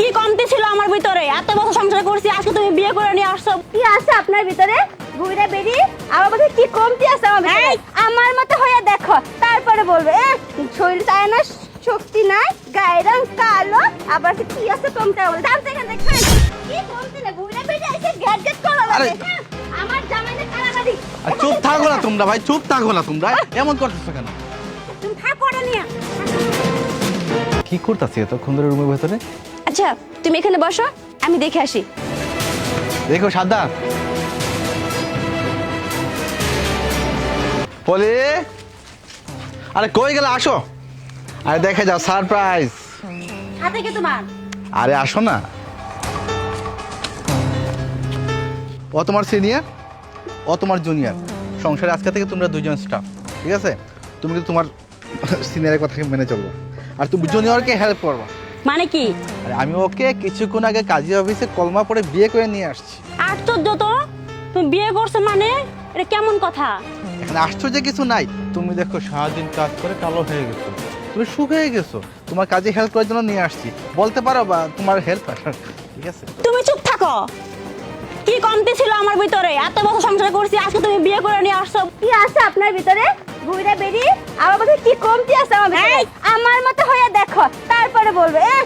কি কমতি ছিল আমার ভিতরে? এত বছর সংসার করছি আজকে তুমি বিয়ে করে নিয়ে আসছো। কি আছে আপনার ভিতরে? ঘুরে বেরি আমার মধ্যে কি কমতি আছে আমার ভিতরে? আমার মতো হয়ে দেখো তারপরে বলবে এ শরীর চায় না শক্তি নাই গায়ের রং কালো আবার কি আছে কমতে? বলে দাম থেকে দেখবেন কি কমতি না ঘুরে বেরি এসে গ্যাট গ্যাট করা লাগে আরে! হ্যাঁ? আমার জামাইনে কারাগারি আর চুপ থাকো না তোমরা ভাই চুপ থাকো না তোমরা। এমন করতেছো কেন? তুমি থাকো না নিয়ে। কি করতেছি এতক্ষণ ধরে রুমের ভেতরে? আচ্ছা তুমি এখানে বসো আমি দেখে আসি। দেখো সাদা বলে আরে কই গেলে আসো? আরে দেখে যাও সারপ্রাইজ। হাতে কি তোমার? আরে আসো না। ও তোমার সিনিয়র ও তোমার জুনিয়র। সংসারে আজকে থেকে তোমরা দুজন স্টাফ ঠিক আছে? তুমি কিন্তু তোমার সিনিয়রের কথাকে মেনে চলবো। আর তুমি জুনিয়রকে হেল্প করব। মানে কি? আমি ওকে কিছুক্ষণ আগে কাজী অফিসে কলমা পড়ে বিয়ে করে নিয়ে আসছি। আশ্চর্য তো! তুমি বিয়ে করছ মানে? এটা কেমন কথা? এখানে আশ্চর্য কিছু নাই। তুমি দেখো সারাদিন কাজ করে কালো হয়ে গেছো। তুমি শুকিয়ে গেছো। তোমার কাজে হেল্প করার জন্য নিয়ে আসছি। বলতে পারো বা তোমার হেল্প ঠিক আছে? তুমি চুপ থাকো! কি কমতি ছিল আমার ভিতরে? এত বছর সংসার করছি আজকে তুমি বিয়ে করে নিয়ে আসছো। কি আছে আপনার ভিতরে? ঘুরে বেরি আমার মধ্যে কি কমতি আছে আমার! আমার মতো হয়ে বলবে এ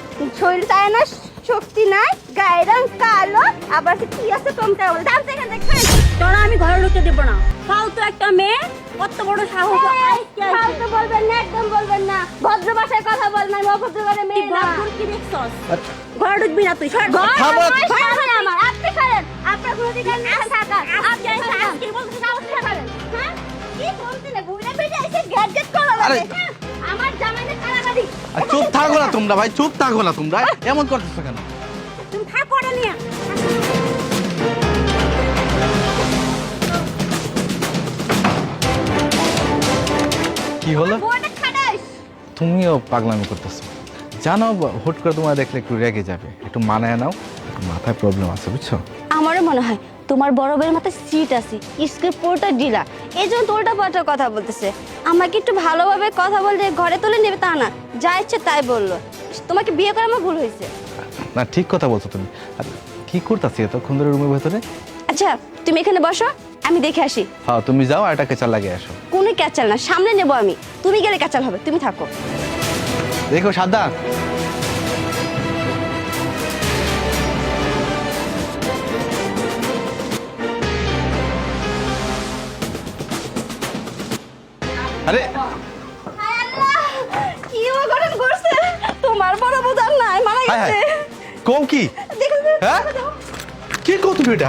শরীর চায় না শক্তি নাই গায়ের রং কালো আবার কি আছে কমতে বলে দাম থেকে দেখবেন তোরা আমি ঘরে ঢুকতে দেবো না। ফালতু একটা মেয়ে কত বড় সাহস। ফালতু বলবেন না একদম বলবেন না। ভদ্র ভাষায় কথা বলবেন অভদ্র করে মেয়ে না। কি দেখছস? ঘরে ঢুকবি না তুই সর। ঘর থামো। আমার, আপনি করেন আপনার কোনো অধিকার নেই থাকা। আপনি আজকে না করেন হ্যাঁ? কি না ঘুরে বেরিয়ে এসে গ্যাট করা লাগে। আর চুপ থাকো না তোমরা ভাই চুপ থাকো না তোমরা। এমন করতেছো কেন? তুমি থাকো না নিয়ে। কি হলো? তুমিও পাগলামি করতেছো। জানো হুট করে তোমার দেখলে একটু রেগে যাবে। একটু মানায় নাও মাথায় প্রবলেম আছে বুঝছ? আমারও মনে হয় তোমার বড় বউয়ের মাথায় সিট আছে। স্ক্রিপ্ট পুরোটা ডিলা এই জন্য তো উল্টা পাল্টা কথা বলতেছে। আমাকে একটু ভালোভাবে কথা বলতে ঘরে তুলে নেবে তা না। যা ইচ্ছে তাই বলল। তোমাকে বিয়ে করে আমার ভুল হয়েছে। না ঠিক কথা বলছো তুমি। কি করতেছি এতক্ষণ ধরে রুমের ভেতরে? আচ্ছা তুমি এখানে বসো আমি দেখে আসি। হ্যাঁ তুমি যাও আর একটা কেচার লাগিয়ে আসো। কোনো ক্যাচাল না সামনে নেব আমি। তুমি গেলে ক্যাচাল হবে তুমি থাকো। দেখো সাদা আরে। কি অঘটন করছে তোমার বড় বোঝার নাই মারা গেছে। কি? হ্যাঁ? কি কও তুমি এটা?